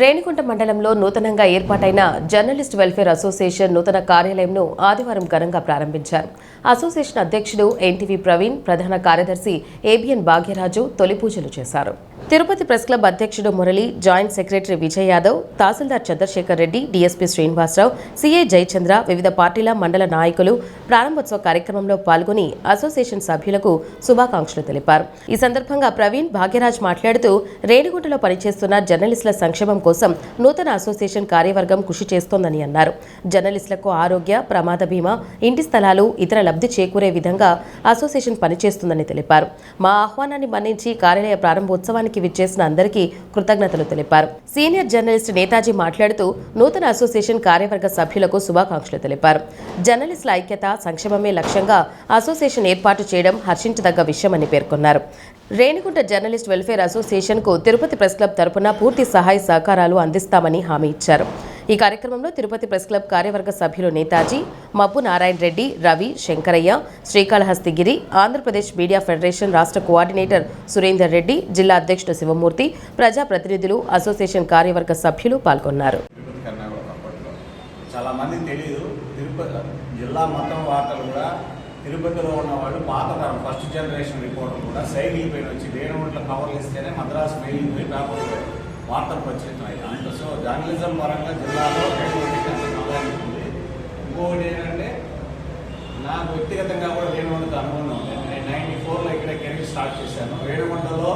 రేణిగుంట మండలంలో నూతనంగా ఏర్పాటైన జర్నలిస్ట్ వెల్ఫేర్ అసోసియేషన్ నూతన కార్యాలయంను ఆదివారం ఘనంగా ప్రారంభించారు. అసోసియేషన్ అధ్యక్షుడు ఎన్టీవీ ప్రవీణ్ ప్రధాన కార్యదర్శి ఏబిఎన్ భాగ్యరాజు తొలి పూజలు చేశారు. తిరుపతి ప్రెస్ క్లబ్ అధ్యక్షుడు Murali joint secretary Vijay Yadav tahsildar Chandrasekhar Reddy DSP Srinivasarao CA Jayachandra వివిధ పార్టీల మండల నాయకులు ప్రారంభోత్సవ కార్యక్రమంలో పాల్గొని అసోసియేషన్ సభ్యులకు శుభాకాంక్షలు తెలిపారు. ఈ సందర్భంగా ప్రవీణ్ భాగ్యరాజ్ మాట్లాడుతూ రేణిగుంటలో పనిచేస్తున్న జర్నలిస్టుల సంక్షేమం కోసం నూతన అసోసియేషన్ కార్యవర్గం కృషి చేస్తోందని అన్నారు. జర్నలిస్టులకు ఆరోగ్య ప్రమాద బీమా ఇంటి స్థలాలు ఇతర లబ్ధి చేకూరే విధంగా అసోసియేషన్ పనిచేస్తుందని తెలిపారు. మా ఆహ్వానాన్ని మన్నించి కార్యాలయ ప్రారంభోత్సవానికి విచ్చేసిన అందరికీ కృతజ్ఞతలు తెలిపారు. సీనియర్ జర్నలిస్ట్ నేతాజీ మాట్లాడుతూ నూతన అసోసియేషన్ కార్యవర్గ సభ్యులకు శుభాకాంక్షలు తెలిపారు. జర్నలిస్టుల ఐక్యత సంక్షేమమే లక్ష్యంగా అసోసియేషన్ ఏర్పాటు చేయడం హర్షించదగ్గ విషయమని పేర్కొన్నారు. రేణిగుంట జర్నలిస్ట్ వెల్ఫేర్ అసోసియేషన్కు తిరుపతి ప్రెస్ క్లబ్ తరపున పూర్తి సహాయ సహకారాలు అందిస్తామని హామీ ఇచ్చారు. ఈ కార్యక్రమంలో తిరుపతి ప్రెస్ క్లబ్ కార్యవర్గ సభ్యులు నేతాజీ మబ్బు నారాయణ రెడ్డి రవి శంకరయ్య శ్రీకాళహస్తిగిరి ఆంధ్రప్రదేశ్ మీడియా ఫెడరేషన్ రాష్ట్ర కోఆర్డినేటర్ సురేందర్ రెడ్డి జిల్లా అధ్యక్షుడు శివమూర్తి ప్రజాప్రతినిధులు అసోసియేషన్ కార్యవర్గ సభ్యులు పాల్గొన్నారు. చాలా మంది తెలియదు తిరుపతి జిల్లా మొత్తం వార్తలు కూడా తిరుపతిలో ఉన్న వాళ్ళు పాత తరం ఫస్ట్ జనరేషన్ రిపోర్టర్ కూడా సైకిల్ పైన వచ్చి వేరే ఒంట్లో కవర్లు ఇస్తేనే మద్రాసు మెయిల్ పోయి పేపర్లో వార్తలు ప్రచురితమై అంటే సో జర్నలిజం పరంగా జిల్లాలో ఉంది. ఇంకొకటి ఏంటంటే నాకు వ్యక్తిగతంగా కూడా రేణుగుంటతో అనుభవం ఉంది. నేను నైన్టీ ఫోర్లో ఇక్కడ కెరీర్ స్టార్ట్ చేశాను. వేణుగుంటలో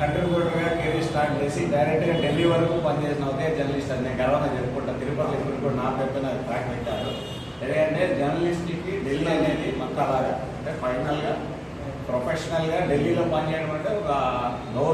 కంట్రిబ్యూటర్గా కెరీర్ స్టార్ట్ చేసి డైరెక్ట్గా ఢిల్లీ వరకు పనిచేసిన ఒకే జర్నలిస్ట్ అని నేను గర్వంగా చెప్పుకుంటాను తిరుపతిలో ఇప్పుడు కూడా నా పెద్ద నాకు ట్రాక్ పెట్టారు. ఎందుకంటే జర్నలిస్ట్కి అలాగా. అంటే ఫైనల్గా ప్రొఫెషనల్గా ఢిల్లీలో పనిచేయడం అంటే ఒక గౌరవం.